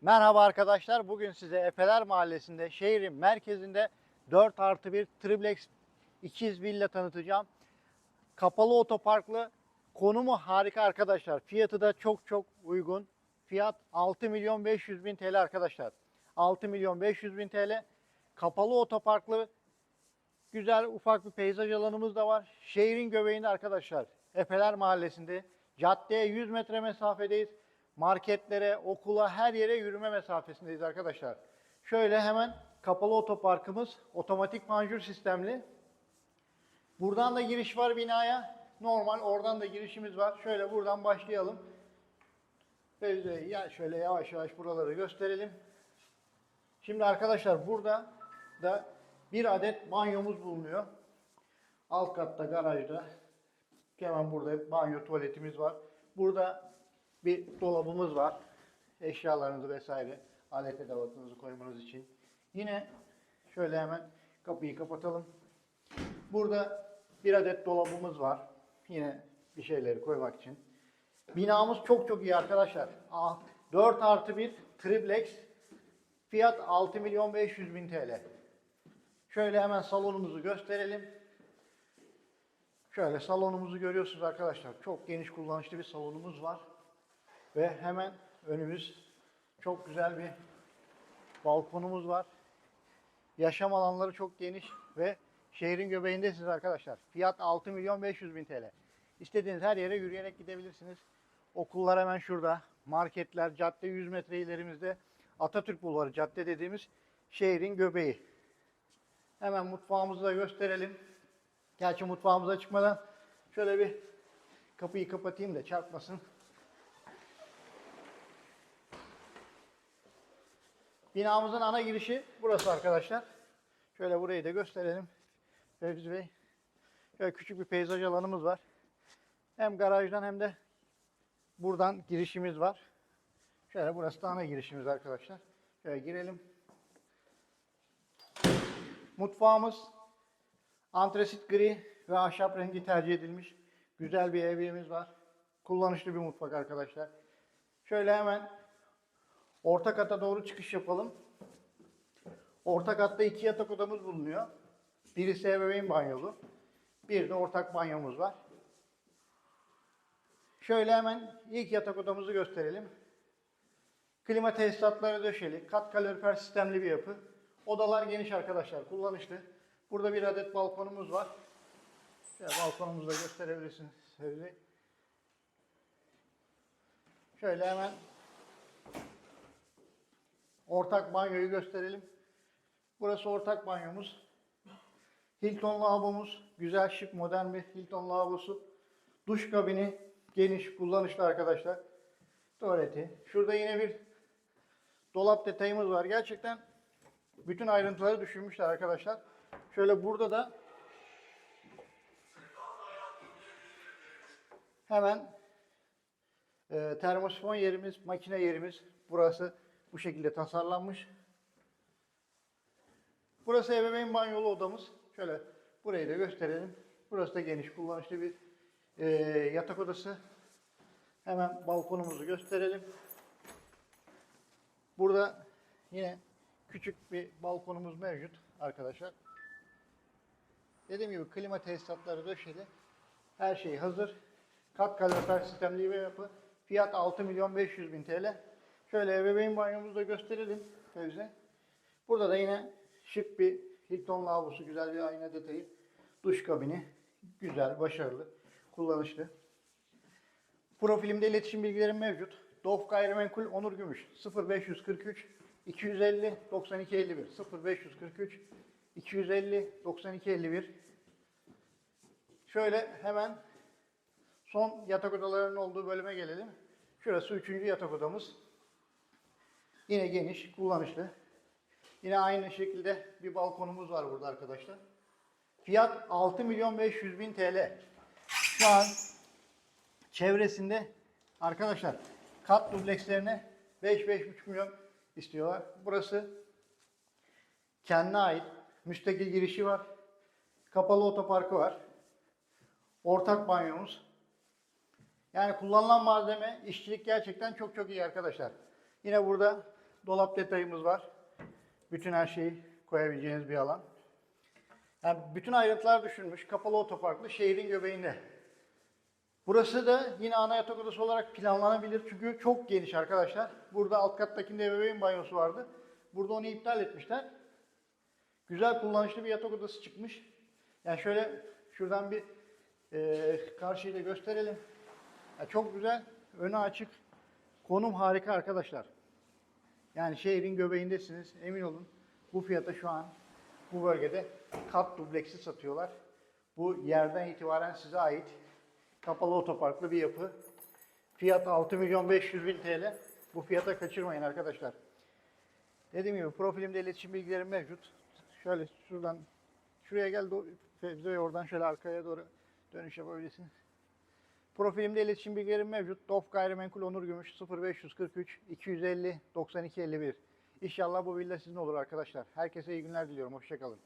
Merhaba arkadaşlar. Bugün size Efeler Mahallesi'nde şehrin merkezinde 4 artı 1 triplex ikiz villa tanıtacağım. Kapalı otoparklı konumu harika arkadaşlar. Fiyatı da çok çok uygun. Fiyat 6 milyon 500 bin TL arkadaşlar. 6 milyon 500 bin TL. Kapalı otoparklı güzel ufak bir peyzaj alanımız da var. Şehrin göbeğinde arkadaşlar. Efeler Mahallesi'nde caddeye 100 metre mesafedeyiz. Marketlere, okula, her yere yürüme mesafesindeyiz arkadaşlar. Şöyle hemen kapalı otoparkımız otomatik panjur sistemli. Buradan da giriş var binaya. Normal oradan da girişimiz var. Şöyle buradan başlayalım. Böyle ya şöyle yavaş yavaş buraları gösterelim. Şimdi arkadaşlar burada da bir adet banyomuz bulunuyor. Alt katta garajda. Hemen burada banyo tuvaletimiz var. Burada bir dolabımız var. Eşyalarınızı vesaire alet edevatınızı koymanız için. Yine şöyle hemen kapıyı kapatalım. Burada bir adet dolabımız var. Yine bir şeyleri koymak için. Binamız çok çok iyi arkadaşlar. 4 artı 1 triplex. Fiyat 6 milyon 500 bin TL. Şöyle hemen salonumuzu gösterelim. Şöyle salonumuzu görüyorsunuz arkadaşlar. Çok geniş kullanışlı bir salonumuz var. Ve hemen önümüz çok güzel bir balkonumuz var. Yaşam alanları çok geniş ve şehrin göbeğindesiniz arkadaşlar. Fiyat 6 milyon 500 bin TL. İstediğiniz her yere yürüyerek gidebilirsiniz. Okullar hemen şurada. Marketler, cadde 100 metre ilerimizde. Atatürk Bulvarı cadde dediğimiz şehrin göbeği. Hemen mutfağımızı da gösterelim. Gerçi mutfağımıza çıkmadan şöyle bir kapıyı kapatayım da çarpmasın. Binamızın ana girişi burası arkadaşlar. Şöyle burayı da gösterelim. Fevzi Bey. Şöyle küçük bir peyzaj alanımız var. Hem garajdan hem de buradan girişimiz var. Şöyle burası da ana girişimiz arkadaşlar. Şöyle girelim. Mutfağımız antresit gri ve ahşap rengi tercih edilmiş. Güzel bir evimiz var. Kullanışlı bir mutfak arkadaşlar. Şöyle hemen orta kata doğru çıkış yapalım. Orta katta iki yatak odamız bulunuyor. Birisi ebeveyn banyolu. Bir de ortak banyomuz var. Şöyle hemen ilk yatak odamızı gösterelim. Klima tesisatları döşeli, kat kalorifer sistemli bir yapı. Odalar geniş arkadaşlar, kullanışlı. Burada bir adet balkonumuz var. Şöyle balkonumuzu da gösterebilirsiniz sevgili. Şöyle hemen ortak banyoyu gösterelim. Burası ortak banyomuz. Hilton lavabomuz. Güzel, şık, modern bir Hilton lavabosu. Duş kabini geniş, kullanışlı arkadaşlar. Tuvaleti. Şurada yine bir dolap detayımız var. Gerçekten bütün ayrıntıları düşünmüşler arkadaşlar. Şöyle burada da hemen e, termosifon yerimiz, makine yerimiz. Burası bu şekilde tasarlanmış. Burası ebeveyn banyolu odamız. Şöyle burayı da gösterelim. Burası da geniş, kullanışlı bir e, yatak odası. Hemen balkonumuzu gösterelim. Burada yine küçük bir balkonumuz mevcut arkadaşlar. Dediğim gibi klima tesisatları döşeli. Her şey hazır. Kat kalorifer sistemli bir yapı. Fiyat 6 milyon 500 bin TL. Şöyle ebeveyn banyomuzu da gösterelim Fevzi. Burada da yine şık bir Hilton lavabosu, güzel bir ayna detayı. Duş kabini. Güzel, başarılı, kullanışlı. Profilimde iletişim bilgilerim mevcut. Dof Gayrimenkul Onur Gümüş 0543 250 92 51 0543 250 92 51 Şöyle hemen son yatak odalarının olduğu bölüme gelelim. Şurası üçüncü yatak odamız. Yine geniş, kullanışlı. Yine aynı şekilde bir balkonumuz var burada arkadaşlar. Fiyat 6 milyon 500 bin TL. Şu an çevresinde arkadaşlar kat dublekslerine 5-5,5 milyon istiyorlar. Burası kendine ait müstakil girişi var. Kapalı otoparkı var. Ortak banyomuz. Yani kullanılan malzeme, işçilik gerçekten çok çok iyi arkadaşlar. Yine burada dolap detayımız var. Bütün her şeyi koyabileceğiniz bir alan. Yani bütün ayrıntılar düşünmüş. Kapalı otoparklı şehrin göbeğinde. Burası da yine ana yatak odası olarak planlanabilir. Çünkü çok geniş arkadaşlar. Burada alt kattakinde ebeveyn banyosu vardı. Burada onu iptal etmişler. Güzel kullanışlı bir yatak odası çıkmış. Yani şöyle şuradan bir e, karşıyı da gösterelim. Ya çok güzel, önü açık. Konum harika arkadaşlar. Yani şehrin göbeğindesiniz. Emin olun bu fiyata şu an bu bölgede kat dubleksi satıyorlar. Bu yerden itibaren size ait kapalı otoparklı bir yapı. Fiyat 6 milyon 500 bin TL. Bu fiyata kaçırmayın arkadaşlar. Dediğim gibi profilimde iletişim bilgilerim mevcut. Şöyle şuradan şuraya gel do- Fevzi Bey oradan şöyle arkaya doğru dönüş yapabilirsin. Profilimde iletişim bilgilerim mevcut. Dof Gayrimenkul Onur Gümüş 0543 250 92 51. İnşallah bu villa sizin olur arkadaşlar. Herkese iyi günler diliyorum. Hoşçakalın.